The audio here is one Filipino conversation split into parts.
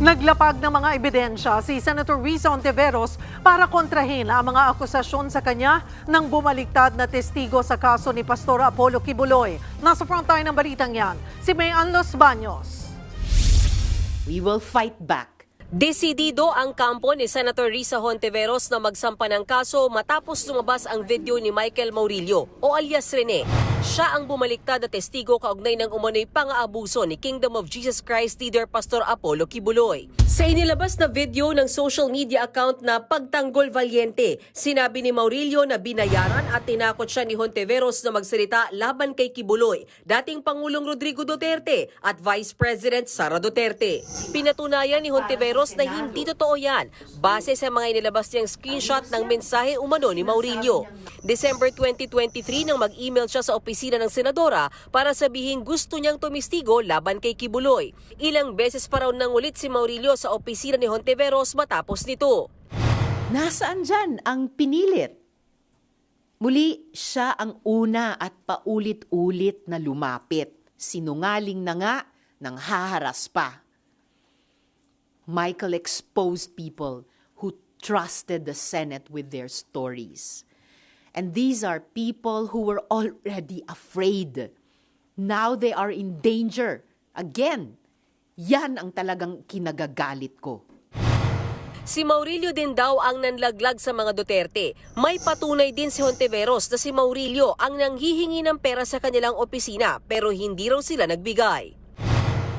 Naglapag ng mga ebidensya si Senator Risa Ontiveros para kontrahin ang mga akusasyon sa kanya ng bumaliktad na testigo sa kaso ni Pastor Apollo Kibuloy. Nasa front tayo ng balitang yan, si Mayan Los Baños. We will fight back. Desidido ang kampo ni Senator Risa Hontiveros na magsampa ng kaso matapos lumabas ang video ni Michael Maurilio o alias Rene. Siya ang bumaliktad na testigo kaugnay ng umano'y pang-aabuso ni Kingdom of Jesus Christ leader Pastor Apollo Kibuloy. Sa inilabas na video ng social media account na Pagtanggol Valiente, sinabi ni Maurilio na binayaran at tinakot siya ni Hontiveros na magsalita laban kay Kibuloy, dating Pangulong Rodrigo Duterte at Vice President Sara Duterte. Pinatunayan ni Hontiveros na hindi totoo yan base sa mga inilabas niyang screenshot ng mensahe umano ni Maurilio. December 2023 nang mag-email siya sa opisina ng senadora para sabihin gusto niyang tumistigo laban kay Kibuloy. Ilang beses pa raw nangulit si Maurilio sa opisina ni Hontiveros matapos nito. Nasaan dyan ang pinilit? Muli, siya ang una at paulit-ulit na lumapit. Sinungaling na nga, nang haharas pa. Michael exposed people who trusted the Senate with their stories. And these are people who were already afraid. Now they are in danger. Again, yan ang talagang kinagagalit ko. Si Maurilio din daw ang nanlaglag sa mga Duterte. May patunay din si Hontiveros na si Maurilio ang nanghihingi ng pera sa kanilang opisina pero hindi raw sila nagbigay.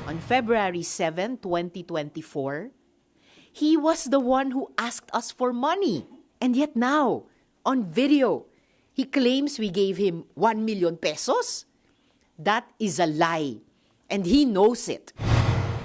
On February 7, 2024, he was the one who asked us for money. And yet now, on video, he claims we gave him 1 million pesos. That is a lie. And he knows it.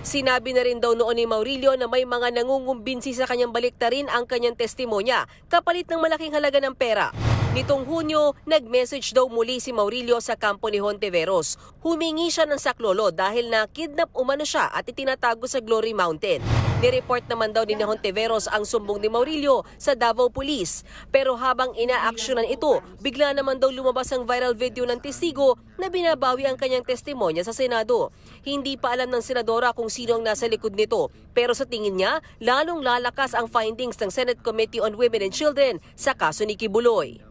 Sinabi na rin daw noon ni Maurilio na may mga nangungumbinsi sa kanyang baliktarin ang kanyang testimonya kapalit ng malaking halaga ng pera. Nitong Hunyo, nag-message daw muli si Maurilio sa kampo ni Hontiveros. Humingi siya ng saklolo dahil na kidnap umano siya at itinatago sa Glory Mountain. Nireport naman daw ni Hontiveros ang sumbong ni Maurilio sa Davao Police. Pero habang inaaksyonan ito, bigla naman daw lumabas ang viral video ng testigo na binabawi ang kanyang testimonya sa Senado. Hindi pa alam ng senadora kung sino ang nasa likod nito. Pero sa tingin niya, lalong lalakas ang findings ng Senate Committee on Women and Children sa kaso ni Kibuloy.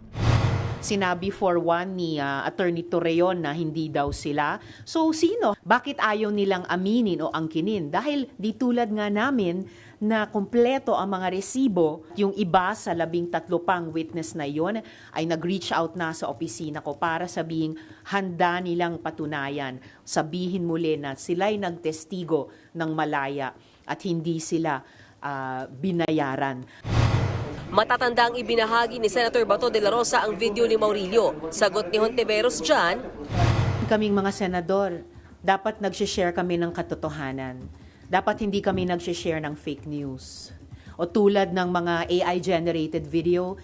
Sinabi for one ni ah, Attorney Torreon na hindi daw sila. So sino? Bakit ayaw nilang aminin o angkinin? Dahil di tulad nga namin na kumpleto ang mga resibo, yung iba sa labing tatlo pang witness na yon ay nag-reach out na sa opisina ko para sabihing handa nilang patunayan. Sabihin muli na sila'y nagtestigo ng malaya at hindi sila ah, binayaran. Matatanda ang ibinahagi ni Senator Bato de la Rosa ang video ni Maurilio. Sagot ni Hontiveros dyan, kaming mga senador, dapat nag-share kami ng katotohanan. Dapat hindi kami nag-share ng fake news. O tulad ng mga AI-generated video,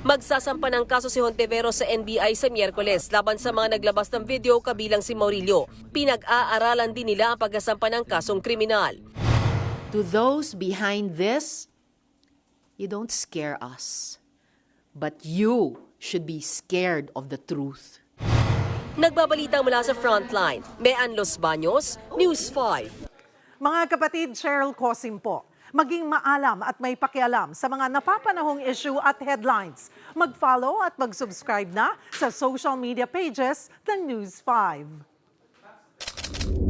Magsasampa ng kaso si Hontiveros sa NBI sa Miyerkules laban sa mga naglabas ng video kabilang si Maurilio. Pinag-aaralan din nila ang pagkasampa ng kasong kriminal. to those behind this, you don't scare us. But you should be scared of the truth. Nagbabalita mula sa Frontline, Mean Los Baños, News 5. Mga kapatid, Cheryl Cosim po. Maging maalam at may pakialam sa mga napapanahong issue at headlines. Mag-follow at mag-subscribe na sa social media pages ng News 5.